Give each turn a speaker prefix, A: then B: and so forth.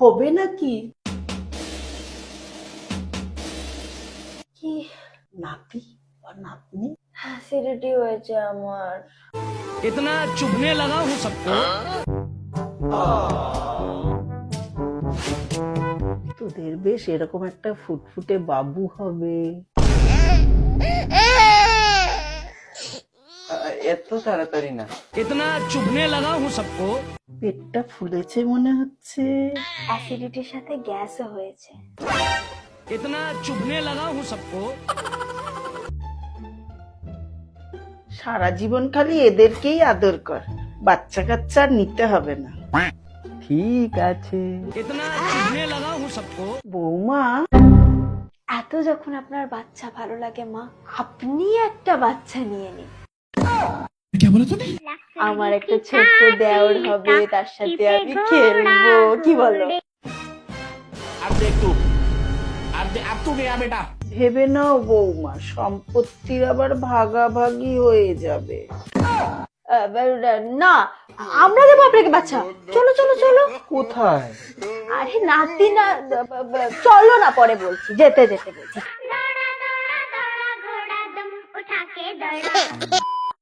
A: হবে নাকি
B: কি
A: নাতি বা নাতনি
B: অ্যাসিডিটি হয়েছে আমার
C: इतना चुभने लगा हूँ सबको
A: তোদের বেশ এরকম একটা ফুটফুটে বাবু হবে
D: এত তাড়াতাড়ি না
C: इतना चुभने लगा हूँ सबको
A: পেটটা ফুলেছে মনে হচ্ছে।
B: অ্যাসিডিটির সাথে গ্যাসও হয়েছে।
C: ইতনা চুবনে লাগা হুঁ সবকো
A: সারা জীবন খালি এদেরকেই আদর কর। বাচ্চা কাচ্চা নিতে হবে না।
D: ঠিক আছে।
C: ইতনা চুভনে লাগা হুঁ সবকো
A: বৌমা।
B: এত যখন আপনার বাচ্চা ভালো লাগে মা আপনি একটা বাচ্চা নিয়ে নিন। আমার একটা ছোট্ট দেওর হবে তার সাথে আমি খেলব। কি বলো?
A: ভেবে নাও বৌমা সম্পত্তির আবার ভাগাভাগি হয়ে যাবে।
B: না আমরা দেবো আপনাকে বাচ্চা। চলো চলো চলো।
D: কোথায়?
B: আরে নাতি না চলো না পরে বলছি। যেতে যেতে বলছি।